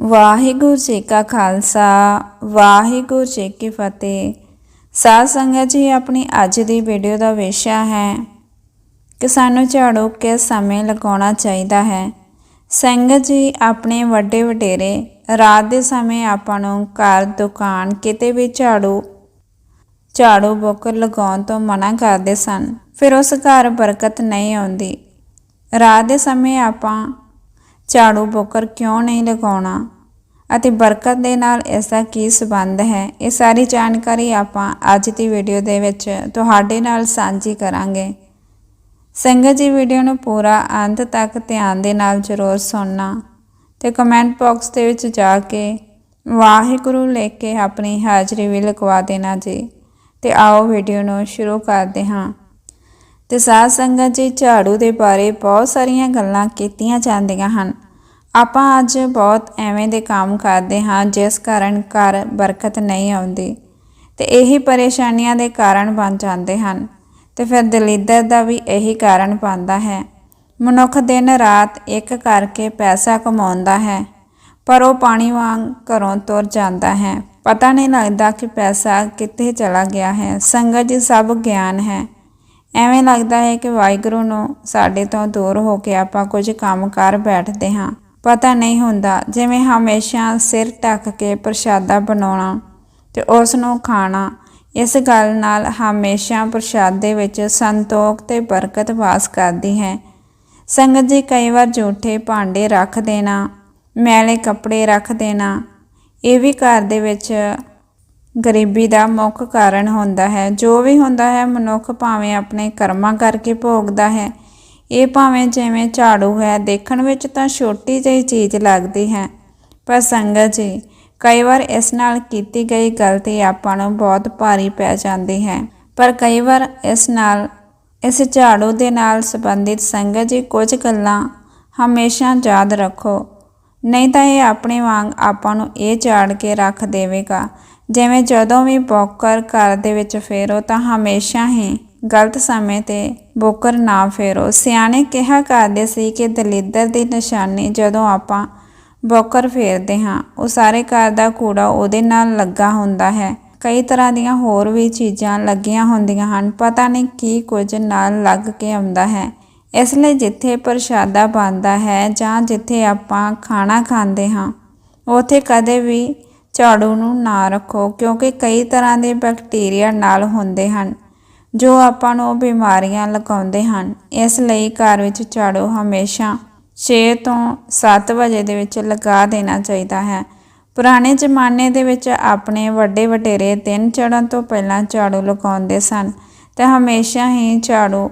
ਵਾਹਿਗੁਰੂ ਜੀ ਕਾ ਖਾਲਸਾ, ਵਾਹਿਗੁਰੂ ਜੀ ਕੀ ਫਤਿਹ। ਸਾਧ ਸੰਗਤ ਜੀ, ਆਪਣੀ ਅੱਜ ਦੀ ਵੀਡੀਓ ਦਾ ਵਿਸ਼ਾ ਹੈ ਕਿ ਸਾਨੂੰ ਝਾੜੂ ਕਿਸ ਸਮੇਂ ਲਗਾਉਣਾ ਚਾਹੀਦਾ ਹੈ? ਸੰਗਤ ਜੀ, ਆਪਣੇ ਵੱਡੇ ਵਡੇਰੇ, ਰਾਤ ਦੇ ਸਮੇਂ ਆਪਾਂ ਨੂੰ ਘਰ, ਦੁਕਾਨ, ਕਿਤੇ ਵੀ ਝਾੜੂ ਝਾੜੂ ਬੁੱਕ ਲਗਾਉਣ ਤੋਂ ਮਨਾ ਕਰਦੇ ਸਨ। ਫਿਰ ਉਸ ਘਰ ਬਰਕਤ ਨਹੀਂ ਆਉਂਦੀ। ਰਾਤ ਦੇ ਸਮੇਂ ਆਪਾਂ ਝਾੜੂ ਬੋਕਰ ਕਿਉਂ ਨਹੀਂ ਲਗਾਉਣਾ? ਅਤੇ ਬਰਕਤ ਦੇ ਨਾਲ ਇਸ ਦਾ ਕੀ ਸਬੰਧ ਹੈ? ਇਹ ਸਾਰੀ ਜਾਣਕਾਰੀ ਆਪਾਂ ਅੱਜ ਦੀ ਵੀਡੀਓ ਦੇ ਵਿੱਚ ਤੁਹਾਡੇ ਨਾਲ ਸਾਂਝੀ ਕਰਾਂਗੇ। ਸੰਗਤ ਜੀ, ਵੀਡੀਓ ਨੂੰ ਪੂਰਾ ਅੰਤ ਤੱਕ ਧਿਆਨ ਦੇ ਨਾਲ ਜ਼ਰੂਰ ਸੁਣਨਾ ਤੇ ਕਮੈਂਟ ਬਾਕਸ ਦੇ ਵਿੱਚ ਜਾ ਕੇ ਵਾਹਿਗੁਰੂ ਲਿਖ ਕੇ ਆਪਣੀ ਹਾਜ਼ਰੀ ਵੀ ਲਗਵਾ ਦੇਣਾ ਜੀ ਤੇ ਆਓ ਵੀਡੀਓ ਨੂੰ ਸ਼ੁਰੂ ਕਰਦੇ ਹਾਂ। ਤੇ ਸਾਧ ਸੰਗਤ ਜੀ, ਝਾੜੂ ਦੇ ਬਾਰੇ ਬਹੁਤ ਸਾਰੀਆਂ ਗੱਲਾਂ ਕੀਤੀਆਂ ਜਾਂਦੀਆਂ ਹਨ। ਆਪਾਂ ਅੱਜ ਬਹੁਤ ਐਵੇਂ ਦੇ ਕੰਮ ਕਰਦੇ ਹਾਂ, ਜਿਸ ਕਾਰਨ ਘਰ ਬਰਕਤ ਨਹੀਂ ਆਉਂਦੀ। ਤੇ ਇਹੀ ਪਰੇਸ਼ਾਨੀਆਂ ਦੇ ਕਾਰਨ ਬਣ ਜਾਂਦੇ ਹਨ। ਤੇ ਫਿਰ ਦਲਿੱਦਰ ਦਾ ਵੀ ਇਹੀ ਕਾਰਨ ਬਣਦਾ ਹੈ। ਮਨੁੱਖ ਦਿਨ ਰਾਤ ਇੱਕ ਕਰਕੇ ਪੈਸਾ ਕਮਾਉਂਦਾ ਹੈ, ਪਰ ਉਹ ਪਾਣੀ ਵਾਂਗ ਘਰੋਂ ਤੁਰ ਜਾਂਦਾ ਹੈ। ਪਤਾ ਨਹੀਂ ਲੱਗਦਾ ਕਿ ਪੈਸਾ ਕਿੱਥੇ ਚਲਾ ਗਿਆ ਹੈ। ਸੰਗਤ ਜੀ ਸਭ ਗਿਆਨ ਹੈ। ਐਵੇਂ ਲੱਗਦਾ ਹੈ ਕਿ ਵਾਹਿਗੁਰੂ ਨੂੰ ਸਾਡੇ ਤੋਂ ਦੂਰ ਹੋ ਕੇ ਆਪਾਂ ਕੁਝ ਕੰਮ ਕਰ ਬੈਠਦੇ ਹਾਂ। ਪਤਾ ਨਹੀਂ ਹੁੰਦਾ, ਜਿਵੇਂ ਹਮੇਸ਼ਾ ਸਿਰ ਢੱਕ ਕੇ ਪ੍ਰਸ਼ਾਦਾ ਬਣਾਉਣਾ ਤੇ ਉਸ ਨੂੰ ਖਾਣਾ। ਇਸ ਗੱਲ ਨਾਲ ਹਮੇਸ਼ਾ ਪ੍ਰਸ਼ਾਦੇ ਵਿੱਚ ਸੰਤੋਖ ਤੇ ਬਰਕਤ ਵਾਸ ਕਰਦੀ ਹੈ। ਸੰਗਤ ਜੀ ਕਈ ਵਾਰ ਝੂਠੇ ਭਾਂਡੇ ਰੱਖ ਦੇਣਾ, ਮੈਲੇ ਕੱਪੜੇ ਰੱਖ ਦੇਣਾ, ਇਹ ਵੀ ਘਰ ਦੇ ਵਿੱਚ ਗਰੀਬੀ ਦਾ ਮੁੱਖ ਕਾਰਨ ਹੁੰਦਾ ਹੈ। ਜੋ ਵੀ ਹੁੰਦਾ ਹੈ, ਮਨੁੱਖ ਭਾਵੇਂ ਆਪਣੇ ਕਰਮਾਂ ਕਰਕੇ ਭੋਗਦਾ ਹੈ ਇਹ ਭਾਵੇਂ ਜਿਵੇਂ ਝਾੜੂ ਹੈ, ਦੇਖਣ ਵਿੱਚ ਤਾਂ ਛੋਟੀ ਜਿਹੀ ਚੀਜ਼ ਲੱਗਦੀ ਹੈ। ਪਰ ਸੰਗਤ ਜੀ, ਕਈ ਵਾਰ ਇਸ ਨਾਲ ਕੀਤੀ ਗਈ ਗਲਤੀ ਆਪਾਂ ਨੂੰ ਬਹੁਤ ਭਾਰੀ ਪੈ ਜਾਂਦੀ ਹੈ। ਪਰ ਕਈ ਵਾਰ ਇਸ ਨਾਲ, ਇਸ ਝਾੜੂ ਦੇ ਨਾਲ ਸੰਬੰਧਿਤ ਸੰਗਤ ਜੀ, ਕੁਝ ਗੱਲਾਂ ਹਮੇਸ਼ਾ ਯਾਦ ਰੱਖੋ। ਨਹੀਂ ਤਾਂ ਇਹ ਆਪਣੇ ਵਾਂਗ ਆਪਾਂ ਨੂੰ ਇਹ ਝਾੜ ਕੇ ਰੱਖ ਦੇਵੇਗਾ। ਜਿਵੇਂ ਜਦੋਂ ਵੀ ਬੌਕਰ ਘਰ ਦੇ ਵਿੱਚ ਫੇਰੋ ਤਾਂ ਹਮੇਸ਼ਾ ਹੀ ਗਲਤ ਸਮੇਂ ਤੇ ਬੋਕਰ ਨਾ ਫੇਰੋ। ਸਿਆਣੇ ਕਿਹਾ ਕਰਦੇ ਸੀ ਕਿ ਦਲਿੱਦਰ ਦੀ ਨਿਸ਼ਾਨੀ ਜਦੋਂ ਆਪਾਂ ਬੋਕਰ ਫੇਰਦੇ ਹਾਂ, ਉਹ ਸਾਰੇ ਘਰ ਦਾ ਕੂੜਾ ਉਹਦੇ ਨਾਲ ਲੱਗਾ ਹੁੰਦਾ ਹੈ। ਕਈ ਤਰ੍ਹਾਂ ਦੀਆਂ ਹੋਰ ਵੀ ਚੀਜ਼ਾਂ ਲੱਗੀਆਂ ਹੁੰਦੀਆਂ ਹਨ, ਪਤਾ ਨਹੀਂ ਕੀ ਕੁਝ ਨਾਲ ਲੱਗ ਕੇ ਆਉਂਦਾ ਹੈ। ਇਸ ਲਈ ਜਿੱਥੇ ਪ੍ਰਸ਼ਾਦਾ ਬਣਦਾ ਹੈ ਜਾਂ ਜਿੱਥੇ ਆਪਾਂ ਖਾਣਾ ਖਾਂਦੇ ਹਾਂ, ਉਥੇ ਕਦੇ ਵੀ ਝਾੜੂ ਨੂੰ ਨਾ ਰੱਖੋ, ਕਿਉਂਕਿ ਕਈ ਤਰ੍ਹਾਂ ਦੇ ਬੈਕਟੀਰੀਆ ਨਾਲ ਹੁੰਦੇ ਹਨ। ਜੋ ਆਪਾਂ ਨੂੰ ਬਿਮਾਰੀਆਂ ਲਗਾਉਂਦੇ ਹਨ, ਇਸ ਲਈ ਘਰ ਵਿੱਚ ਝਾੜੂ ਹਮੇਸ਼ਾ 6 ਤੋਂ 7 ਵਜੇ ਦੇ ਵਿੱਚ ਲਗਾ ਦੇਣਾ ਚਾਹੀਦਾ ਹੈ। ਪੁਰਾਣੇ ਜ਼ਮਾਨੇ ਦੇ ਵਿੱਚ ਆਪਣੇ ਵੱਡੇ ਵਡੇਰੇ ਦਿਨ ਚੜ੍ਹਨ ਤੋਂ ਪਹਿਲਾਂ ਝਾੜੂ ਲਗਾਉਂਦੇ ਸਨ ਤੇ ਹਮੇਸ਼ਾ ਹੀ ਝਾੜੂ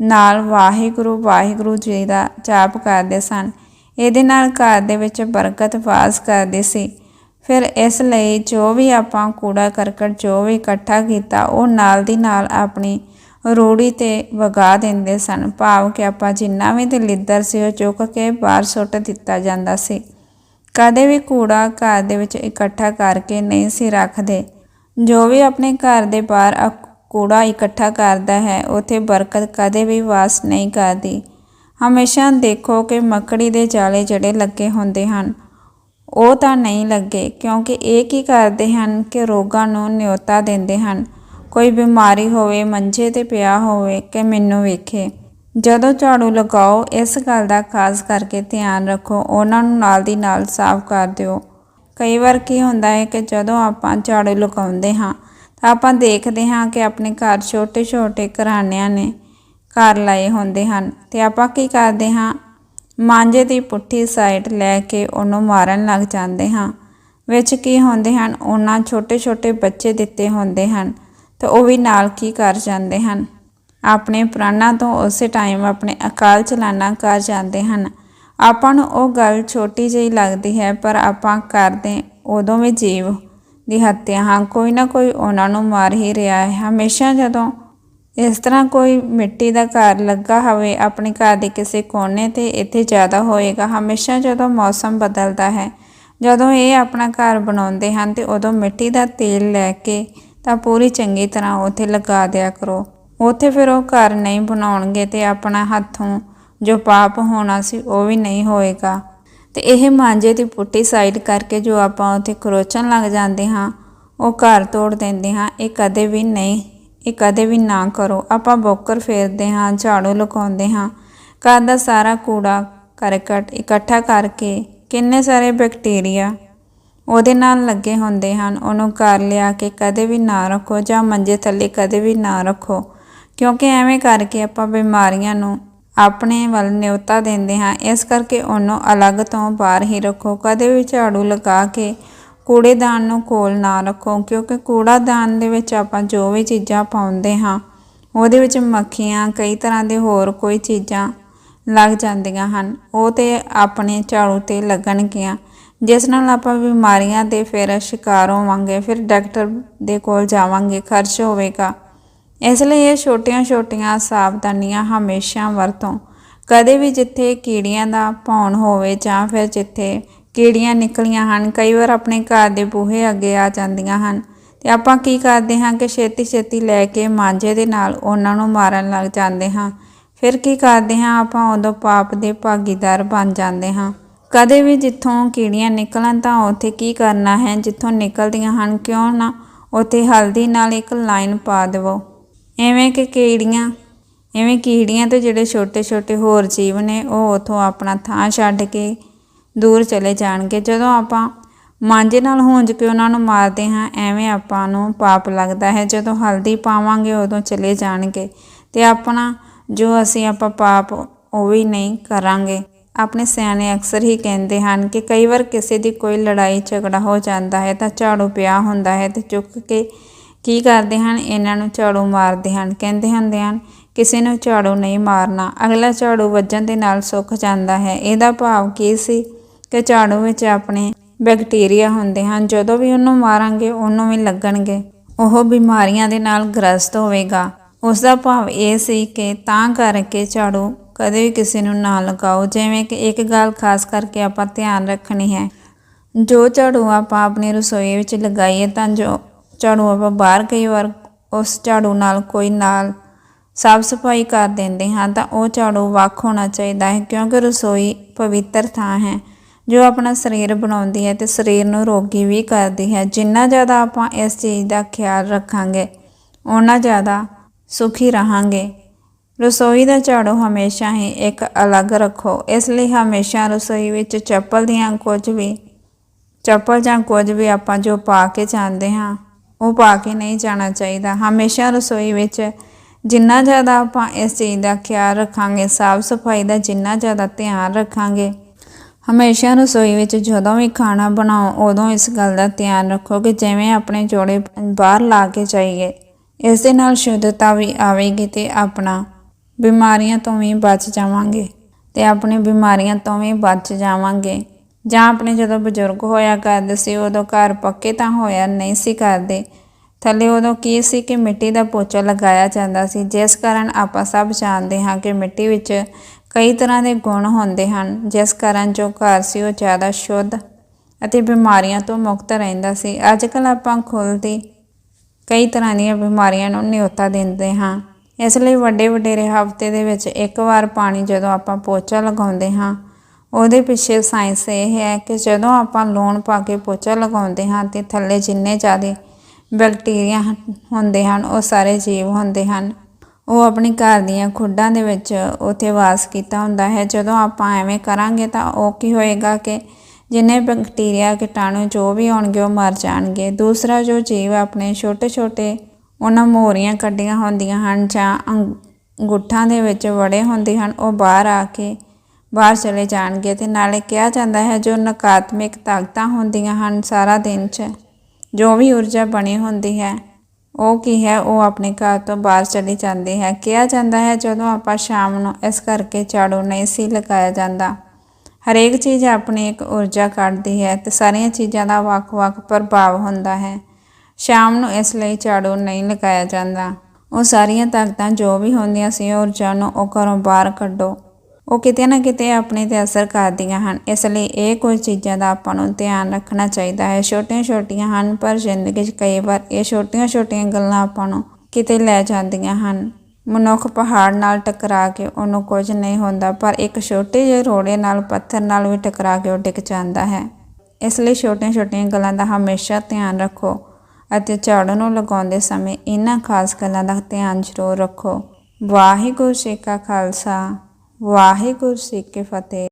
ਨਾਲ ਵਾਹਿਗੁਰੂ ਵਾਹਿਗੁਰੂ ਜੀ ਦਾ ਜਾਪ ਕਰਦੇ ਸਨ। ਇਹਦੇ ਨਾਲ ਘਰ ਦੇ ਵਿੱਚ ਬਰਕਤ ਵਾਸ ਕਰਦੀ ਸੀ। ਫਿਰ ਇਸ ਲਈ ਜੋ ਵੀ ਆਪਾਂ ਕੂੜਾ ਕਰਕਟ ਜੋ ਵੀ ਇਕੱਠਾ ਕੀਤਾ, ਉਹ ਨਾਲ ਦੀ ਨਾਲ ਆਪਣੀ ਰੋੜੀ ਤੇ ਵਗਾ ਦਿੰਦੇ ਸਨ। ਭਾਵ ਕਿ ਆਪਾਂ ਜਿੰਨਾ ਵੀ ਤੇ ਲਿੱਦਰ ਸੀ, ਉਹ ਚੁੱਕ ਕੇ ਬਾਹਰ ਸੁੱਟ ਦਿੱਤਾ ਜਾਂਦਾ ਸੀ। ਕਦੇ ਵੀ ਕੂੜਾ ਘਰ ਦੇ ਵਿੱਚ ਇਕੱਠਾ ਕਰਕੇ ਨਹੀਂ ਸੀ ਰੱਖਦੇ। ਜੋ ਵੀ ਆਪਣੇ ਘਰ ਦੇ ਬਾਹਰ ਕੂੜਾ ਇਕੱਠਾ ਕਰਦਾ ਹੈ, ਉਥੇ ਬਰਕਤ ਕਦੇ ਵੀ ਵਾਸ ਨਹੀਂ ਕਰਦੀ। ਹਮੇਸ਼ਾ ਦੇਖੋ ਕਿ ਮੱਕੜੀ ਦੇ ਜਾਲੇ ਜਿਹੜੇ ਲੱਗੇ ਹੁੰਦੇ ਹਨ। ਉਹ ਤਾਂ ਨਹੀਂ ਲੱਗੇ, ਕਿਉਂਕਿ ਇਹ ਕੀ ਕਰਦੇ ਹਨ ਕਿ ਰੋਗਾਂ ਨੂੰ ਨਿਉਤਾ ਦਿੰਦੇ ਹਨ। ਕੋਈ ਬਿਮਾਰੀ ਹੋਵੇ, ਮੰਜੇ ਤੇ ਪਿਆ ਹੋਵੇ ਕਿ ਮੈਨੂੰ ਵੇਖੇ। ਜਦੋਂ ਝਾੜੂ ਲਗਾਓ, ਇਸ ਗੱਲ ਦਾ ਖਾਸ ਕਰਕੇ ਧਿਆਨ ਰੱਖੋ। ਉਹਨਾਂ ਨੂੰ ਨਾਲ ਦੀ ਨਾਲ ਸਾਫ਼ ਕਰ ਦਿਓ। ਕਈ ਵਾਰ ਕੀ ਹੁੰਦਾ ਹੈ ਕਿ ਜਦੋਂ ਆਪਾਂ ਝਾੜੂ ਲਗਾਉਂਦੇ ਹਾਂ, ਤਾਂ ਆਪਾਂ ਦੇਖਦੇ ਹਾਂ ਕਿ ਆਪਣੇ ਘਰ ਛੋਟੇ-ਛੋਟੇ ਘਰਾਣਿਆਂ ਨੇ ਘਰ ਲਾਏ ਹੁੰਦੇ ਹਨ। ਤੇ ਆਪਾਂ ਕੀ ਕਰਦੇ ਹਾਂ ਮਾਂਜੇ ਦੀ ਪੁੱਠੀ ਸਾਈਡ ਲੈ ਕੇ ਉਹਨੂੰ ਮਾਰਨ ਲੱਗ ਜਾਂਦੇ ਹਾਂ। ਵਿੱਚ ਕੀ ਹੁੰਦੇ ਹਨ? ਉਹਨਾਂ ਛੋਟੇ-ਛੋਟੇ ਬੱਚੇ ਦਿੱਤੇ ਹੁੰਦੇ ਹਨ। ਤੇ ਉਹ ਵੀ ਨਾਲ ਕੀ ਕਰ ਜਾਂਦੇ ਹਨ? ਆਪਣੇ ਪ੍ਰਾਣਾਂ ਤੋਂ ਉਸੇ ਟਾਈਮ ਆਪਣੇ ਅਕਾਲ ਚਲਾਣਾ ਕਰ ਜਾਂਦੇ ਹਨ। ਆਪਾਂ ਨੂੰ ਉਹ ਗੱਲ ਛੋਟੀ ਜਿਹੀ ਲੱਗਦੀ ਹੈ, ਪਰ ਆਪਾਂ ਕਰਦੇ ਉਦੋਂ ਵੀ ਜੀਵ ਦੀ ਹੱਤਿਆ ਹਾਂ। ਕੋਈ ਨਾ ਕੋਈ ਉਹਨਾਂ ਨੂੰ ਮਾਰ ਹੀ ਰਿਹਾ ਹੈ। ਹਮੇਸ਼ਾ ਜਦੋਂ ਇਸ ਤਰ੍ਹਾਂ ਕੋਈ ਮਿੱਟੀ ਦਾ ਘਰ ਲੱਗਾ ਹੋਵੇ, ਆਪਣੇ ਘਰ ਦੇ ਕਿਸੇ ਕੋਨੇ ਤੇ ਇੱਥੇ ਜ਼ਿਆਦਾ ਹੋਏਗਾ। ਹਮੇਸ਼ਾ ਜਦੋਂ ਮੌਸਮ ਬਦਲਦਾ ਹੈ, ਜਦੋਂ ਇਹ ਆਪਣਾ ਘਰ ਬਣਾਉਂਦੇ ਹਨ ਤੇ ਉਦੋਂ ਮਿੱਟੀ ਦਾ ਤੇਲ ਲੈ ਕੇ ਤਾਂ ਪੂਰੀ ਚੰਗੀ ਤਰ੍ਹਾਂ ਉੱਥੇ ਲਗਾ ਦਿਆ ਕਰੋ। ਉੱਥੇ ਫਿਰ ਉਹ ਘਰ ਨਹੀਂ ਬਣਾਉਣਗੇ ਤੇ ਆਪਣਾ ਹੱਥੋਂ ਜੋ ਪਾਪ ਹੋਣਾ ਸੀ ਉਹ ਵੀ ਨਹੀਂ ਹੋਏਗਾ। ਤੇ ਇਹ ਮਾਂਜੇ ਦੀ ਪੁੱਟੀ ਸਾਈਡ ਕਰਕੇ ਜੋ ਆਪਾਂ ਉੱਥੇ ਖਰੋਚਣ ਲੱਗ ਜਾਂਦੇ ਹਾਂ, ਉਹ ਘਰ ਤੋੜ ਦਿੰਦੇ ਹਾਂ, ਇਹ ਕਦੇ ਵੀ ਨਹੀਂ ਇਹ ਕਦੇ ਵੀ ਨਾ ਕਰੋ। ਆਪਾਂ ਬੋਕਰ ਫੇਰਦੇ ਹਾਂ, ਝਾੜੂ ਲਗਾਉਂਦੇ ਹਾਂ। ਘਰ ਦਾ ਸਾਰਾ ਕੂੜਾ, ਕਰਕਟ ਇਕੱਠਾ ਕਰਕੇ ਕਿੰਨੇ ਸਾਰੇ ਬੈਕਟੀਰੀਆ ਉਹਦੇ ਨਾਲ ਲੱਗੇ ਹੁੰਦੇ ਹਨ, ਉਹਨੂੰ ਘਰ ਲਿਆ ਕੇ ਕਦੇ ਵੀ ਨਾ ਰੱਖੋ ਜਾਂ ਮੰਜੇ ਥੱਲੇ ਕਦੇ ਵੀ ਨਾ ਰੱਖੋ। ਕਿਉਂਕਿ ਐਵੇਂ ਕਰਕੇ ਆਪਾਂ ਬਿਮਾਰੀਆਂ ਨੂੰ ਆਪਣੇ ਵੱਲ ਨਿਉਤਾ ਦਿੰਦੇ ਹਾਂ। ਇਸ ਕਰਕੇ ਉਹਨੂੰ ਅਲੱਗ ਤੋਂ ਬਾਹਰ ਹੀ ਰੱਖੋ। ਕਦੇ ਵੀ ਝਾੜੂ ਲਗਾ ਕੇ ਕੂੜੇਦਾਨ ਨੂੰ ਕੋਲ ਨਾ ਰੱਖੋ, ਕਿਉਂਕਿ ਕੂੜਾਦਾਨ ਦੇ ਵਿੱਚ ਆਪਾਂ ਜੋ ਵੀ ਚੀਜ਼ਾਂ ਪਾਉਂਦੇ ਹਾਂ, ਉਹਦੇ ਵਿੱਚ ਮੱਖੀਆਂ, ਕਈ ਤਰ੍ਹਾਂ ਦੇ ਹੋਰ ਕੋਈ ਚੀਜ਼ਾਂ ਲੱਗ ਜਾਂਦੀਆਂ ਹਨ। ਉਹ ਤੇ ਆਪਣੇ ਝਾੜੂ ਤੇ ਲੱਗਣਗੀਆਂ। ਜਿਸ ਨਾਲ ਆਪਾਂ ਬਿਮਾਰੀਆਂ ਦੇ ਫਿਰ ਸ਼ਿਕਾਰ ਹੋਵਾਂਗੇ, ਫਿਰ ਡਾਕਟਰ ਦੇ ਕੋਲ ਜਾਵਾਂਗੇ, ਖਰਚ ਹੋਵੇਗਾ। ਇਸ ਲਈ ਇਹ ਛੋਟੀਆਂ-ਛੋਟੀਆਂ ਸਾਵਧਾਨੀਆਂ ਹਮੇਸ਼ਾ ਵਰਤੋਂ। ਕਦੇ ਵੀ ਜਿੱਥੇ ਕੀੜੀਆਂ ਦਾ ਭੌਣ ਹੋਵੇ ਜਾਂ ਫਿਰ ਜਿੱਥੇ ਕੀੜੀਆਂ ਨਿਕਲੀਆਂ ਹਨ, ਕਈ ਵਾਰ ਆਪਣੇ ਘਰ ਦੇ ਬੂਹੇ ਅੱਗੇ ਆ ਜਾਂਦੀਆਂ ਹਨ। ਤੇ ਆਪਾਂ ਕੀ ਕਰਦੇ ਹਾਂ ਕਿ ਛੇਤੀ-ਛੇਤੀ ਲੈ ਕੇ ਮਾਂਜੇ ਦੇ ਨਾਲ ਉਹਨਾਂ ਨੂੰ ਮਾਰਨ ਲੱਗ ਜਾਂਦੇ ਹਾਂ। ਫਿਰ ਕੀ ਕਰਦੇ ਹਾਂ, ਆਪਾਂ ਉਦੋਂ ਪਾਪ ਦੇ ਭਾਗੀਦਾਰ ਬਣ ਜਾਂਦੇ ਹਾਂ। ਕਦੇ ਵੀ ਜਿੱਥੋਂ ਕੀੜੀਆਂ ਨਿਕਲਣ ਤਾਂ ਉੱਥੇ ਕੀ ਕਰਨਾ ਹੈ? ਜਿੱਥੋਂ ਨਿਕਲਦੀਆਂ ਹਨ, ਕਿਉਂ ਨਾ ਉੱਥੇ ਹਲਦੀ ਨਾਲ ਇੱਕ ਲਾਈਨ ਪਾ ਦੇਵੋ। ਐਵੇਂ ਕਿ ਕੀੜੀਆਂ, ਐਵੇਂ ਕੀੜੀਆਂ ਤੇ ਜਿਹੜੇ ਛੋਟੇ-ਛੋਟੇ ਹੋਰ ਜੀਵ ਨੇ, ਉਹ ਉਥੋਂ ਆਪਣਾ ਥਾਂ ਛੱਡ ਕੇ ਦੂਰ ਚਲੇ ਜਾਣਗੇ। ਜਦੋਂ ਆਪਾਂ ਮਾਂਜੇ ਨਾਲ ਹੁੰਜ ਕੇ ਉਹਨਾਂ ਨੂੰ ਮਾਰਦੇ ਹਾਂ, ਐਵੇਂ ਆਪਾਂ ਨੂੰ ਪਾਪ ਲੱਗਦਾ ਹੈ। ਜਦੋਂ ਹਲਦੀ ਪਾਵਾਂਗੇ, ਉਦੋਂ ਚਲੇ ਜਾਣਗੇ। ਤੇ ਆਪਣਾ ਜੋ ਅਸੀਂ ਆਪਾਂ ਪਾਪ, ਉਹ ਵੀ ਨਹੀਂ ਕਰਾਂਗੇ। ਆਪਣੇ ਸਿਆਣੇ ਅਕਸਰ ਹੀ ਕਹਿੰਦੇ ਹਨ ਕਿ ਕਈ ਵਾਰ ਕਿਸੇ ਦੀ ਕੋਈ ਲੜਾਈ, ਝਗੜਾ ਹੋ ਜਾਂਦਾ ਹੈ ਤਾਂ ਝਾੜੂ ਪਿਆ ਹੁੰਦਾ ਹੈ ਤੇ ਚੁੱਕ ਕੇ ਕੀ ਕਰਦੇ ਹਨ? ਇਹਨਾਂ ਨੂੰ ਝਾੜੂ ਮਾਰਦੇ ਹਨ। ਕਹਿੰਦੇ ਹੁੰਦੇ ਹਨ, ਕਿਸੇ ਨੂੰ ਝਾੜੂ ਨਹੀਂ ਮਾਰਨਾ। ਅਗਲਾ ਝਾੜੂ ਵੱਜਣ ਦੇ ਨਾਲ ਸੁੱਕ ਜਾਂਦਾ ਹੈ। ਇਹਦਾ ਭਾਵ ਕੀ ਸੀ? ਕਿ ਝਾੜੂ ਵਿੱਚ ਆਪਣੇ ਬੈਕਟੀਰੀਆ ਹੁੰਦੇ ਹਨ। ਜਦੋਂ ਵੀ ਉਹਨੂੰ ਮਾਰਾਂਗੇ, ਉਹਨੂੰ ਵੀ ਲੱਗਣਗੇ। ਉਹ ਬਿਮਾਰੀਆਂ ਦੇ ਨਾਲ ਗ੍ਰਸਤ ਹੋਵੇਗਾ। ਉਸ ਦਾ ਭਾਵ ਇਹ ਸੀ ਕਿ ਤਾਂ ਕਰਕੇ ਝਾੜੂ ਕਦੇ ਵੀ ਕਿਸੇ ਨੂੰ ਨਾ ਲਗਾਓ। ਜਿਵੇਂ ਕਿ ਇੱਕ ਗੱਲ ਖਾਸ ਕਰਕੇ ਆਪਾਂ ਧਿਆਨ ਰੱਖਣੀ ਹੈ। ਜੋ ਝਾੜੂ ਆਪਾਂ ਆਪਣੀ ਰਸੋਈ ਵਿੱਚ ਲਗਾਈਏ, ਤਾਂ ਜੋ ਝਾੜੂ ਆਪਾਂ ਬਾਹਰ ਕਈ ਵਾਰ ਉਸ ਝਾੜੂ ਨਾਲ ਕੋਈ ਨਾਲ ਸਾਫ਼ ਸਫ਼ਾਈ ਕਰ ਦਿੰਦੇ ਹਾਂ, ਤਾਂ ਉਹ ਝਾੜੂ ਵੱਖ ਹੋਣਾ ਚਾਹੀਦਾ ਹੈ, ਕਿਉਂਕਿ ਰਸੋਈ ਪਵਿੱਤਰ ਥਾਂ ਹੈ। ਜੋ ਆਪਣਾ ਸਰੀਰ ਬਣਾਉਂਦੀ ਹੈ ਤੇ ਸਰੀਰ ਨੂੰ ਰੋਗੀ ਵੀ ਕਰਦੀ ਹੈ। ਜਿੰਨਾ ਜ਼ਿਆਦਾ ਆਪਾਂ ਇਸ ਚੀਜ਼ ਦਾ ਖਿਆਲ ਰੱਖਾਂਗੇ, ਓਨਾ ਜ਼ਿਆਦਾ ਸੁਖੀ ਰਹਾਂਗੇ। ਰਸੋਈ ਦਾ ਝਾੜੂ ਹਮੇਸ਼ਾ ਹੀ ਇੱਕ ਅਲੱਗ ਰੱਖੋ। ਇਸ ਲਈ ਹਮੇਸ਼ਾ ਰਸੋਈ ਵਿੱਚ ਚੱਪਲ ਦੀਆਂ ਕੁਝ ਵੀ, ਚੱਪਲ ਜਾਂ ਕੁਝ ਵੀ ਆਪਾਂ ਜੋ ਪਾ ਕੇ ਜਾਂਦੇ ਹਾਂ, ਉਹ ਪਾ ਕੇ ਨਹੀਂ ਜਾਣਾ ਚਾਹੀਦਾ। ਹਮੇਸ਼ਾ ਰਸੋਈ ਵਿੱਚ ਜਿੰਨਾ ਜ਼ਿਆਦਾ ਆਪਾਂ ਇਸ ਚੀਜ਼ ਦਾ ਖਿਆਲ ਰੱਖਾਂਗੇ, ਸਾਫ਼ ਸਫ਼ਾਈ ਦਾ ਜਿੰਨਾ ਜ਼ਿਆਦਾ ਧਿਆਨ ਰੱਖਾਂਗੇ ਹਮੇਸ਼ਾ ਰਸੋਈ ਵਿੱਚ ਜਦੋਂ ਵੀ ਖਾਣਾ ਬਣਾਓ, ਉਦੋਂ ਇਸ ਗੱਲ ਦਾ ਧਿਆਨ ਰੱਖੋ ਕਿ ਜਿਵੇਂ ਆਪਣੇ ਜੋੜੇ ਬਾਹਰ ਲਾ ਕੇ ਜਾਈਏ, ਇਸ ਦੇ ਨਾਲ ਸ਼ੁੱਧਤਾ ਵੀ ਆਵੇਗੀ ਤੇ ਆਪਣਾ ਬਿਮਾਰੀਆਂ ਤੋਂ ਵੀ ਬਚ ਜਾਵਾਂਗੇ ਤੇ ਆਪਣੇ ਬਿਮਾਰੀਆਂ ਤੋਂ ਵੀ ਬਚ ਜਾਵਾਂਗੇ। ਜਾਂ ਆਪਣੇ ਜਦੋਂ ਬਜ਼ੁਰਗ ਹੋਇਆ ਕਰਦੇ ਸੀ, ਉਦੋਂ ਘਰ ਪੱਕੇ ਤਾਂ ਹੋਇਆ ਨਹੀਂ ਸੀ ਕਰਦੇ। ਥੱਲੇ ਉਦੋਂ ਕੀ ਸੀ ਕਿ ਮਿੱਟੀ ਦਾ ਪੋਚਾ ਲਗਾਇਆ ਜਾਂਦਾ ਸੀ, ਜਿਸ ਕਾਰਨ ਆਪਾਂ ਸਭ ਜਾਣਦੇ ਹਾਂ ਕਿ ਮਿੱਟੀ ਵਿੱਚ ਕਈ ਤਰ੍ਹਾਂ ਦੇ ਗੁਣ ਹੁੰਦੇ ਹਨ, ਜਿਸ ਕਾਰਨ ਜੋ ਘਰ ਸੀ ਉਹ ਜ਼ਿਆਦਾ ਸ਼ੁੱਧ ਅਤੇ ਬਿਮਾਰੀਆਂ ਤੋਂ ਮੁਕਤ ਰਹਿੰਦਾ ਸੀ। ਅੱਜ ਕੱਲ ਆਪਾਂ ਖੁੱਲ੍ਹਦੀ ਕਈ ਤਰ੍ਹਾਂ ਦੀਆਂ ਬਿਮਾਰੀਆਂ ਨੂੰ ਨਿਉਤਾ ਦਿੰਦੇ ਹਾਂ। ਇਸ ਲਈ ਵੱਡੇ ਵਡੇਰੇ ਹਫ਼ਤੇ ਦੇ ਵਿੱਚ ਇੱਕ ਵਾਰ ਪਾਣੀ ਜਦੋਂ ਆਪਾਂ ਪੋਚਾ ਲਗਾਉਂਦੇ ਹਾਂ, ਉਹਦੇ ਪਿੱਛੇ ਸਾਇੰਸ ਇਹ ਹੈ ਕਿ ਜਦੋਂ ਆਪਾਂ ਲੂਣ ਪਾ ਕੇ ਪੋਚਾ ਲਗਾਉਂਦੇ ਹਾਂ ਤੇ ਥੱਲੇ ਜਿੰਨੇ ਜ਼ਿਆਦਾ ਬੈਕਟੀਰੀਆ ਹੁੰਦੇ ਹਨ, ਉਹ ਸਾਰੇ ਜੀਵ ਹੁੰਦੇ ਹਨ। ਉਹ ਆਪਣੀ ਘਰ ਦੀਆਂ ਖੁੱਡਾਂ ਦੇ ਵਿੱਚ ਉੱਥੇ ਵਾਸ ਕੀਤਾ ਹੁੰਦਾ ਹੈ। ਜਦੋਂ ਆਪਾਂ ਐਵੇਂ ਕਰਾਂਗੇ ਤਾਂ ਉਹ ਕੀ ਹੋਏਗਾ ਕਿ ਜਿੰਨੇ ਬੈਕਟੀਰੀਆ, ਕੀਟਾਣੂ ਜੋ ਵੀ ਹੋਣਗੇ ਉਹ ਮਰ ਜਾਣਗੇ। ਦੂਸਰਾ ਜੋ ਜੀਵ ਆਪਣੇ ਛੋਟੇ ਛੋਟੇ ਉਹਨਾਂ ਮੋਰੀਆਂ ਕੱਢੀਆਂ ਹੁੰਦੀਆਂ ਹਨ ਜਾਂ ਅੰਗੂਠਾਂ ਦੇ ਵਿੱਚ ਵੜੇ ਹੁੰਦੇ ਹਨ, ਉਹ ਬਾਹਰ ਆ ਕੇ ਬਾਹਰ ਚਲੇ ਜਾਣਗੇ ਤੇ ਨਾਲੇ ਕਿਹਾ ਜਾਂਦਾ ਹੈ ਜੋ ਨਕਾਰਾਤਮਕ ਤਾਕਤਾਂ ਹੁੰਦੀਆਂ ਹਨ ਸਾਰਾ ਦਿਨ 'ਚ ਜੋ ਵੀ ਊਰਜਾ ਬਣੀ ਹੁੰਦੀ ਹੈ ਉਹ ਕੀ ਹੈ, ਉਹ ਆਪਣੇ ਘਰ ਤੋਂ ਬਾਹਰ ਚਲੀ ਜਾਂਦੀ ਹੈ। ਕਿਹਾ ਜਾਂਦਾ ਹੈ, ਜਦੋਂ ਆਪਾਂ ਸ਼ਾਮ ਨੂੰ ਇਸ ਕਰਕੇ ਝਾੜੂ ਨਹੀਂ ਸੀ ਲਗਾਇਆ ਜਾਂਦਾ, ਹਰੇਕ ਚੀਜ਼ ਆਪਣੀ ਇੱਕ ਊਰਜਾ ਕੱਢਦੀ ਹੈ ਤੇ ਸਾਰੀਆਂ ਚੀਜ਼ਾਂ ਦਾ ਵੱਖ-ਵੱਖ ਪ੍ਰਭਾਵ ਹੁੰਦਾ ਹੈ। ਸ਼ਾਮ ਨੂੰ ਇਸ ਲਈ ਝਾੜੂ ਨਹੀਂ ਲਗਾਇਆ ਜਾਂਦਾ। ਉਹ ਸਾਰੀਆਂ ਤਾਕਤਾਂ ਜੋ ਵੀ ਹੁੰਦੀਆਂ ਸੀ ਊਰਜਾ ਨੂੰ ਉਹ ਘਰੋਂ ਬਾਹਰ ਕੱਢੋ। ਉਹ ਕਿਤੇ ਨਾ ਕਿਤੇ ਆਪਣੇ ਤੇ ਅਸਰ ਕਰਦੀਆਂ ਹਨ। ਇਸ ਲਈ ਇਹ ਕੁਝ ਚੀਜ਼ਾਂ ਦਾ ਆਪਾਂ ਨੂੰ ਧਿਆਨ ਰੱਖਣਾ ਚਾਹੀਦਾ ਹੈ। ਛੋਟੀਆਂ-ਛੋਟੀਆਂ ਹਨ, ਪਰ ਜ਼ਿੰਦਗੀ 'ਚ ਕਈ ਵਾਰ ਇਹ ਛੋਟੀਆਂ-ਛੋਟੀਆਂ ਗੱਲਾਂ ਆਪਾਂ ਨੂੰ ਕਿਤੇ ਲੈ ਜਾਂਦੀਆਂ ਹਨ। ਮਨੁੱਖ ਪਹਾੜ ਨਾਲ ਟਕਰਾ ਕੇ ਉਹਨੂੰ ਕੁਝ ਨਹੀਂ ਹੁੰਦਾ, ਪਰ ਇੱਕ ਛੋਟੇ ਜਿਹੇ ਰੋੜੇ ਨਾਲ, ਪੱਥਰ ਨਾਲ ਵੀ ਟਕਰਾ ਕੇ ਉਹ ਡਿੱਗ ਜਾਂਦਾ ਹੈ। ਇਸ ਲਈ ਛੋਟੀਆਂ-ਛੋਟੀਆਂ ਗੱਲਾਂ ਦਾ ਹਮੇਸ਼ਾ ਧਿਆਨ ਰੱਖੋ ਅਤੇ ਝਾੜੂ ਨੂੰ ਲਗਾਉਂਦੇ ਸਮੇਂ ਇਹਨਾਂ ਖਾਸ ਗੱਲਾਂ ਦਾ ਧਿਆਨ ਜ਼ਰੂਰ ਰੱਖੋ। ਵਾਹਿਗੁਰੂ ਜੀ ਕਾ ਖਾਲਸਾ। ਵਾਹਿਗੁਰੂ ਜੀ ਕੀ ਫਤਿਹ।